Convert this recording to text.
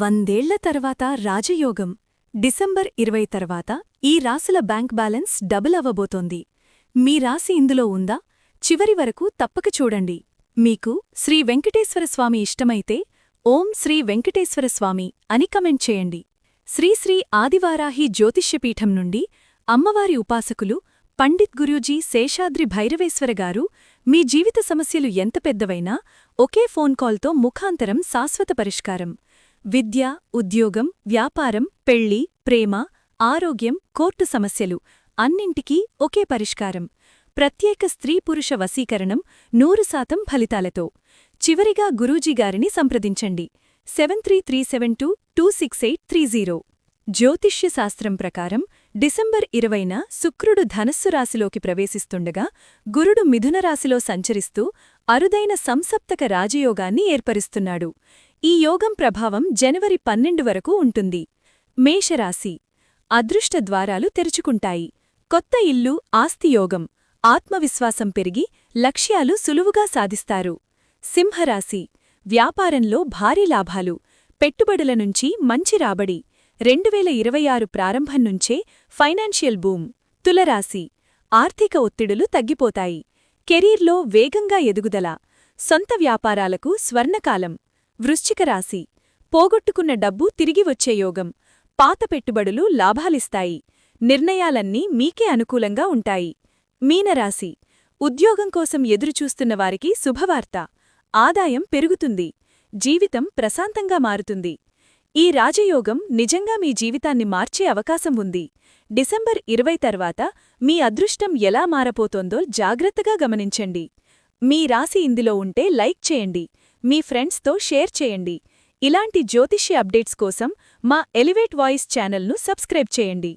వందేళ్ళ తర్వాత రాజయోగం. డిసెంబర్ ఇరవై తర్వాత ఈ రాసుల బ్యాంక్ బ్యాలెన్స్ డబుల్ అవ్వబోతోంది. మీ రాశి ఇందులో ఉందా? చివరి వరకు తప్పక చూడండి. మీకు శ్రీ వెంకటేశ్వర స్వామి ఇష్టమైతే ఓం శ్రీ వెంకటేశ్వర స్వామి అని కమెంట్ చేయండి. శ్రీశ్రీ ఆదివారాహి జ్యోతిష్యపీఠం నుండి అమ్మవారి ఉపాసకులు పండిత్ గురూజీ శేషాద్రి భైరవేశ్వర గారు మీ జీవిత సమస్యలు ఎంత పెద్దవైనా ఒకే ఫోన్ కాల్తో ముఖాంతరం శాశ్వత పరిష్కారం. విద్య ఉద్యోగం వ్యాపారం పెళ్ళి ప్రేమ ఆరోగ్యం కోర్టు సమస్యలు అన్నింటికీ ఒకే పరిష్కారం. ప్రత్యేక స్త్రీ పురుష వశీకరణం నూరు శాతం ఫలితాలతో. చివరిగా గురూజీగారిని సంప్రదించండి. Seven three three seven two two six eight three zero. జ్యోతిష్య శాస్త్రం ప్రకారం డిసెంబర్ ఇరవైన శుక్రుడు ధనస్సు రాశిలోకి ప్రవేశిస్తుండగా గురుడు మిథున రాశిలో సంచరిస్తూ అరుదైన సంసప్తక రాజయోగాన్ని ఏర్పరుస్తున్నాడు. ఈ యోగం ప్రభావం జనవరి పన్నెండు వరకు ఉంటుంది. మేషరాశి అదృష్ట ద్వారాలు తెరుచుకుంటాయి. కొత్త ఇల్లు ఆస్తియోగం ఆత్మవిశ్వాసం పెరిగి లక్ష్యాలు సులువుగా సాధిస్తారు. సింహరాశి వ్యాపారంలో భారీ లాభాలు పెట్టుబడుల నుంచి మంచి రాబడి. రెండువేల ఇరవై ఆరు ప్రారంభం నుంచే ఫైనాన్షియల్ బూమ్. తులరాశి ఆర్థిక ఒత్తిడులు తగ్గిపోతాయి. కెరీర్లో వేగంగా ఎదుగుదల. సొంత వ్యాపారాలకు స్వర్ణకాలం. వృశ్చిక రాశి. పోగొట్టుకున్న డబ్బు తిరిగి వచ్చే యోగం. పాత పెట్టుబడులు లాభాలిస్తాయి. నిర్ణయాలన్నీ మీకే అనుకూలంగా ఉంటాయి. మీనరాశి. ఉద్యోగం కోసం ఎదురుచూస్తున్న వారికి శుభవార్త. ఆదాయం పెరుగుతుంది. జీవితం ప్రశాంతంగా మారుతుంది. ఈ రాజయోగం నిజంగా మీ జీవితాన్ని మార్చే అవకాశం ఉంది. డిసెంబర్ ఇరవై తర్వాత మీ అదృష్టం ఎలా మారపోతోందో జాగ్రత్తగా గమనించండి. మీ రాశి ఇందులో ఉంటే లైక్ చేయండి. మీ ఫ్రెండ్స్తో షేర్ చేయండి. ఇలాంటి జ్యోతిష్య అప్డేట్స్ కోసం మా ఎలివేట్ వాయిస్ ఛానల్ను సబ్స్క్రైబ్ చేయండి.